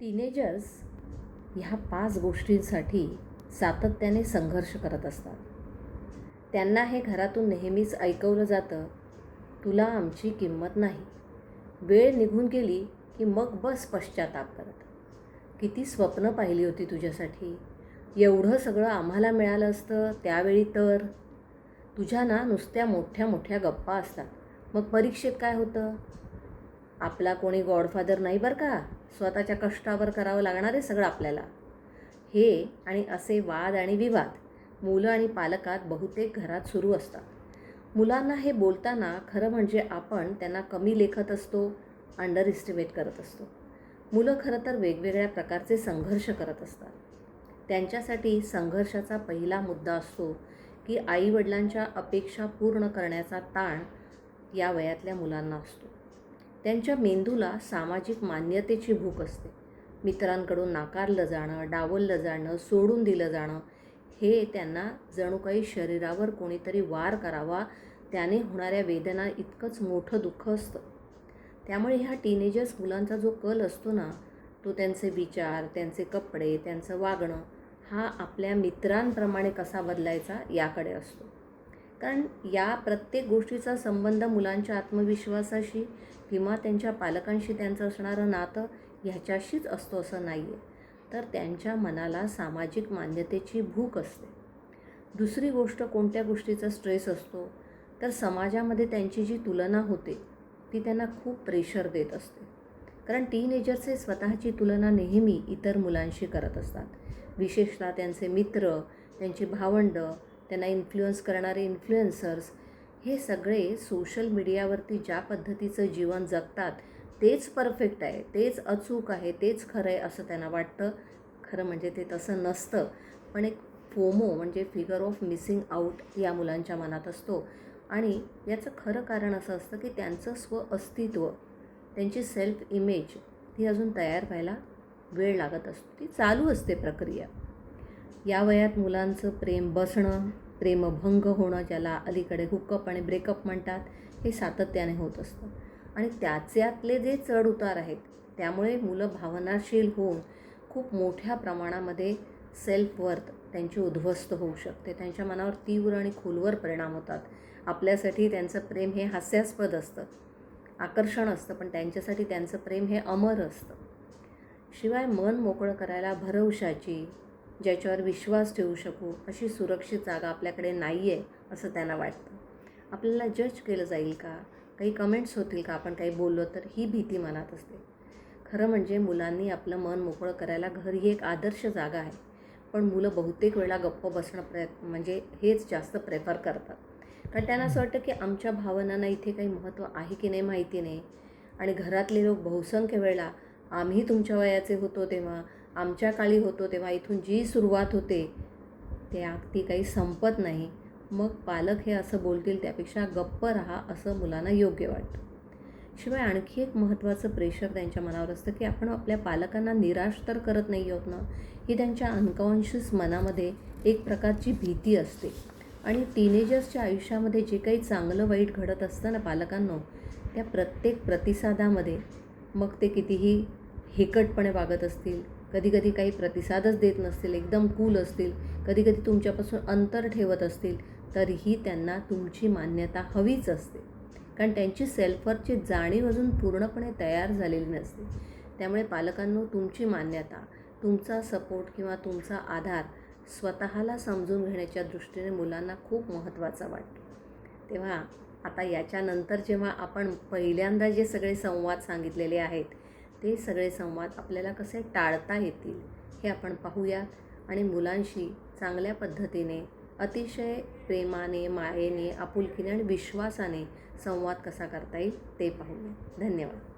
Teenagers ह्या पाच गोष्टींसाठी सातत्याने संघर्ष करत असतात. त्यांना हे घरातून नेहमीच ऐकवलं जातं तुला आमची किंमत नाही. वेळ निघून गेली की मग बस पश्चाताप करत. किती स्वप्न पाहिली होती तुझ्यासाठी. एवढं सगळं आम्हाला मिळालं असतं त्यावेळी तर. तुझ्या ना नुसत्या मोठ्या मोठ्या गप्पा असतात. मग परीक्षेत काय होतं? आपला कोणी गॉडफादर नाही बरं का? स्वतःच्या कष्टावर करावं लागणार आहे सगळं आपल्याला. हे आणि असे वाद आणि विवाद मुलं आणि पालकात बहुतेक घरात सुरू असतात. मुलांना हे बोलताना खरं म्हणजे आपण त्यांना कमी लेखत असतो अंडर इस्टिमेट करत असतो. मुलं खरं तर वेगवेगळ्या प्रकारचे संघर्ष करत असतात. त्यांच्यासाठी संघर्षाचा पहिला मुद्दा असतो की आईवडिलांच्या अपेक्षा पूर्ण करण्याचा ताण या वयातल्या मुलांना असतो. त्यांच्या मेंदूला सामाजिक मान्यतेची भूक असते. मित्रांकडून नाकारलं जाणं डावललं जाणं सोडून दिलं जाणं हे त्यांना जणू काही शरीरावर कोणीतरी वार करावा त्याने होणाऱ्या वेदना इतकंच मोठं दुःख असतं. त्यामुळे ह्या टीनेजर्स मुलांचा जो कल असतो ना तो त्यांचे विचार त्यांचे कपडे त्यांचं वागणं हा आपल्या मित्रांप्रमाणे कसा बदलायचा याकडे असतो. कारण या प्रत्येक गोष्टीचा संबंध मुलांच्या आत्मविश्वासाशी किंवा त्यांच्या पालकांशी त्यांचं असणारं नातं ह्याच्याशीच असतो असं नाही आहे तर त्यांच्या मनाला सामाजिक मान्यतेची भूक असते. दुसरी गोष्ट कोणत्या गोष्टीचा स्ट्रेस असतो तर समाजामध्ये त्यांची जी तुलना होते ती त्यांना खूप प्रेशर देत असते. कारण टीनेजर्सचे स्वतःची तुलना नेहमी इतर मुलांशी करत असतात. विशेषतः त्यांचे मित्र त्यांची भावंडं त्यांना इन्फ्लुअन्स करणारे इन्फ्लुएन्सर्स हे सगळे सोशल मीडियावरती ज्या पद्धतीचं जीवन जगतात तेच परफेक्ट आहे तेच अचूक आहे तेच खरं आहे असं त्यांना वाटतं. खरं म्हणजे ते तसं नसतं. पण एक फोमो म्हणजे फिगर ऑफ मिसिंग आऊट या मुलांच्या मनात असतो. आणि याचं खरं कारण असं असतं की त्यांचं स्व अस्तित्व त्यांची सेल्फ इमेज ती अजून तयार व्हायला वेळ लागत असतो. ती चालू असते प्रक्रिया. या वयात मुलांचं प्रेम बसणं प्रेमभंग होणं ज्याला अलीकडे हुकअप आणि ब्रेकअप म्हणतात हे सातत्याने होत असतं. आणि त्याच्यातले जे चढउतार आहेत त्यामुळे मुलं भावनाशील होऊन खूप मोठ्या प्रमाणामध्ये सेल्फ वर्थ त्यांची उद्ध्वस्त होऊ शकते. त्यांच्या मनावर तीव्र आणि खोलवर परिणाम होतात. आपल्यासाठी त्यांचं प्रेम हे हास्यास्पद असतं आकर्षण असतं पण त्यांच्यासाठी त्यांचं प्रेम हे अमर असतं. शिवाय मन मोकळं करायला भरवशाची ज्याच्यावर विश्वास ठेवू शकू अशी सुरक्षित जागा आपल्याकडे नाही आहे असं त्यांना वाटतं. आपल्याला जज केलं जाईल का? काही कमेंट्स होतील का? आपण काही बोललो तर ही भीती मनात असते. खरं म्हणजे मुलांनी आपलं मन मोकळं करायला घर ही एक आदर्श जागा आहे. पण मुलं बहुतेक वेळा गप्प बसणं प्रयत्न म्हणजे हेच जास्त प्रेफर करतात. कारण त्यांना असं वाटतं की आमच्या भावनांना इथे काही महत्त्व आहे की नाही माहिती नाही. आणि घरातले लोक बहुसंख्य वेळा आम्ही तुमच्या वयाचे होतो तेव्हा आमच्या काळी होतो तेव्हा इथून जी सुरुवात होते ते ती काही संपत नाही. मग पालक हे असं बोलतील त्यापेक्षा गप्प राहा असं मुलांना योग्य वाटतं. शिवाय आणखी एक महत्त्वाचं प्रेशर त्यांच्या मनावर असतं की आपण आपल्या पालकांना निराश तर करत नाही आहोत ना? ही त्यांच्या अनकॉन्शियस मनामध्ये एक प्रकारची भीती असते. आणि टीनेजर्सच्या आयुष्यामध्ये जे काही चांगलं वाईट घडत असतं ना पालकांनो त्या प्रत्येक प्रतिसादामध्ये मग ते कितीही हेकटपणे वागत असतील कधी कधी काही प्रतिसादच देत नसतील एकदम कूल असतील कधी कधी तुमच्यापासून अंतर ठेवत असतील तरीही त्यांना तुमची मान्यता हवीच असते. कारण त्यांची सेल्फवरची जाणीव अजून पूर्णपणे तयार झालेली नसते. त्यामुळे पालकांनो तुमची मान्यता तुमचा सपोर्ट किंवा तुमचा आधार स्वतःला समजून घेण्याच्या दृष्टीने मुलांना खूप महत्त्वाचा वाटतो. तेव्हा आता याच्यानंतर जेव्हा आपण पहिल्यांदा जे सगळे संवाद सांगितलेले आहेत ते सगळे संवाद आपल्याला कसे टाळता येतील हे आपण पाहूया. आणि मुलांशी चांगल्या पद्धतीने अतिशय प्रेमाने मायेने आपुलकीने आणि विश्वासाने संवाद कसा करता येईल ते पाहूया. धन्यवाद.